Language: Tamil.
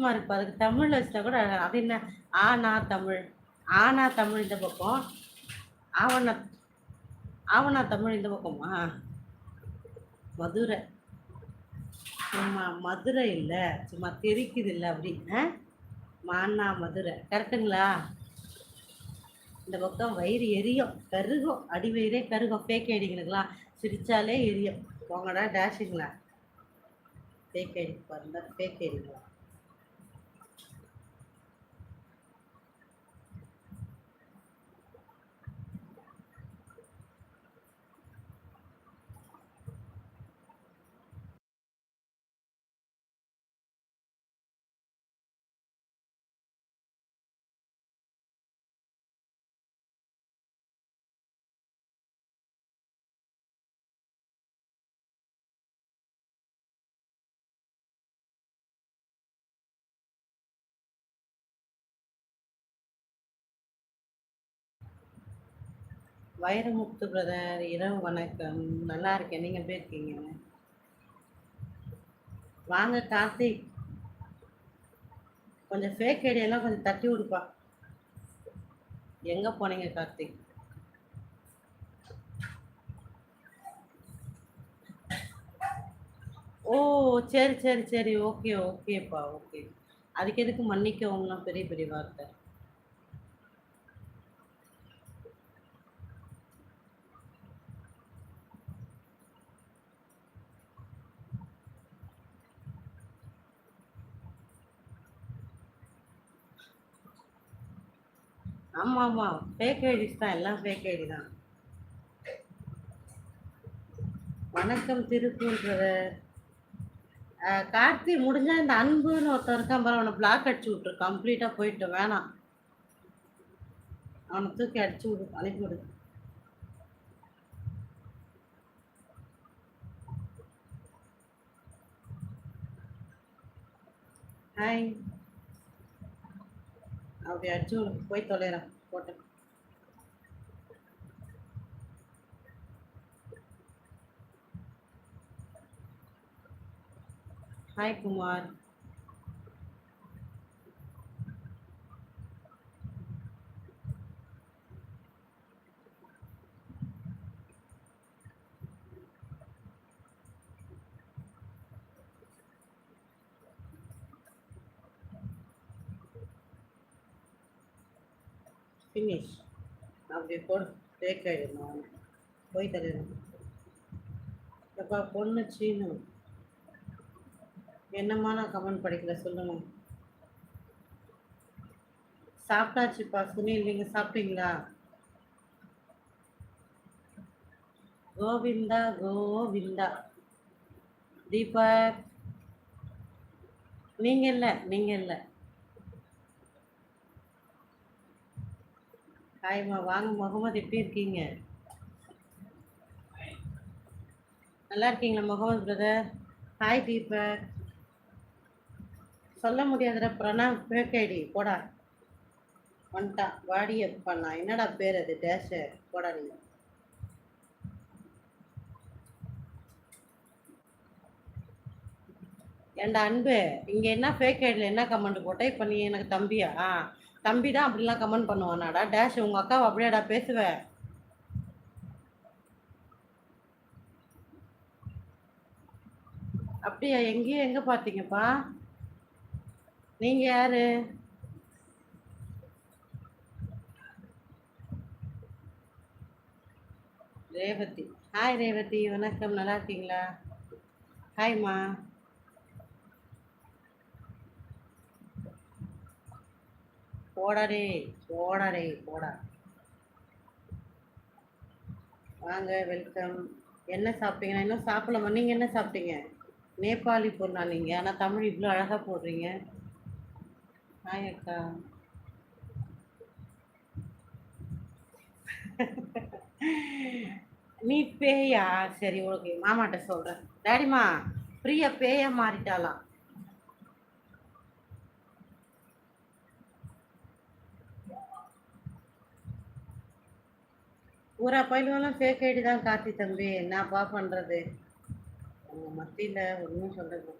கஷ்டமா இருக்கும் அதுக்கு தமிழில் வச்சுட்டா கூட அது என்ன? ஆனா தமிழ். ஆனா தமிழ் இந்த பக்கம். ஆவண ஆவணா தமிழ் இந்த பக்கமா? மதுரை. சும்மா மதுரை இல்லை. சும்மா தெரிக்குது இல்லை அப்படின்னு ஆ? மானா மதுரை. கரெக்டுங்களா? இந்த பக்கம் வயிறு எரியும். கருகும். அடி வயிறே கருகும் ஃபேக் ஐடிங்களுக்கெல்லாம் சிரித்தாலே எரியும். போங்கடா டேஷுங்களா ஃபேக் ஐடி பாருங்க. ஃபேக் ஐடிங்களா வைரமுத்து பிரதர் இரவு வணக்கம். நல்லா இருக்கேன். நீங்கள் எப்படி இருக்கீங்க? வாங்க கார்த்திக். கொஞ்சம் ஃபேக் ஐடியெல்லாம் கொஞ்சம் தட்டி விடுப்பா. எங்கே போனீங்க கார்த்திக்? ஓ சரி சரி சரி. ஓகே ஓகேப்பா ஓகே. அதுக்கு எதுக்கு மன்னிக்கவும்லாம் பெரிய பெரிய வார்த்தை. ஆமாம் ஆமாம் ஃபேக் ஐடிஸ் தான் எல்லாம் ஃபேக் ஐடி தான். வணக்கம் திருப்பூன்றத கார்த்தி முடிஞ்சா இந்த அன்புன்னு ஒருத்தன் இருக்கான் பாரு அவனை பிளாக் அடிச்சு விட்ரு கம்ப்ளீட்டாக போயிட்டு வேணாம். அவனை தூக்கி அடிச்சு விடு அனுப்பி விடு. ஹாய் அப்படி அடிச்சு உனக்கு போய் தொலைறேன் போட்டு. ஹாய் குமார் ஃபினிஷ் அப்படி போடு டேக் ஆகிடணும் போய் தரணும் எப்பா பொண்ணு சீனு. என்னம்மா நான் கமெண்ட் படிக்கல சொல்லுங்க. சாப்பிட்டாச்சுப்பா சுனில் நீங்கள் சாப்பிட்டீங்களா? கோவிந்தா கோவிந்தா. தீபக். நீங்கள் இல்லை நீங்கள் இல்லை. ஹாய்மா வாங்க. முகமது எப்படி இருக்கீங்க? நல்லா இருக்கீங்களா முகமது பிரதர் ஹாய் தீபக். சொல்ல முடியாதுடா பிரணாம் பேக் ஐடி போடா. வந்துட்டா. வாடிய பண்ணா என்னடா பேர் அது? டேஷு போடா நீங்க ஏண்டா அன்பு இங்கே என்ன ஃபேக் ஐடியில் என்ன கமெண்ட் போட்டேன் இப்போ நீ எனக்கு தம்பியா? ஆ. தம்பி தான் அப்படிலாம் கமெண்ட் பண்ணுவானாடா. டேஷ் உங்கள் அக்காவை அப்படியாடா பேசுவேன் அப்படியா எங்கேயும் எங்கே பார்த்தீங்கப்பா நீங்கள் யாரு? ரேவதி. ஹாய் ரேவதி. வணக்கம். நல்லா இருக்கீங்களா? ஹாய்மா போடாடே போடாடே போடா. வாங்க வெல்கம். என்ன சாப்பிட்டீங்கன்னா இன்னும் சாப்பிடலாமா நீங்கள் என்ன சாப்பிட்டீங்க? நேபாளி பொருளா நீங்கள் ஆனால் தமிழ் இவ்வளோ அழகாக போடுறீங்க. ஹாய் அக்கா. நீ பேயா? சரி ஓகே. மாமாட்ட சொல்கிறேன் டேடிமா பிரியா பேயா மாறிட்டாலாம் பூரா பயிலுவெல்லாம் ஃபேக் ஐடி தான் கார்த்தி தம்பி. என்னப்பா பண்ணுறது உங்கள் மத்தியில் ஒன்றும் சொல்கிறது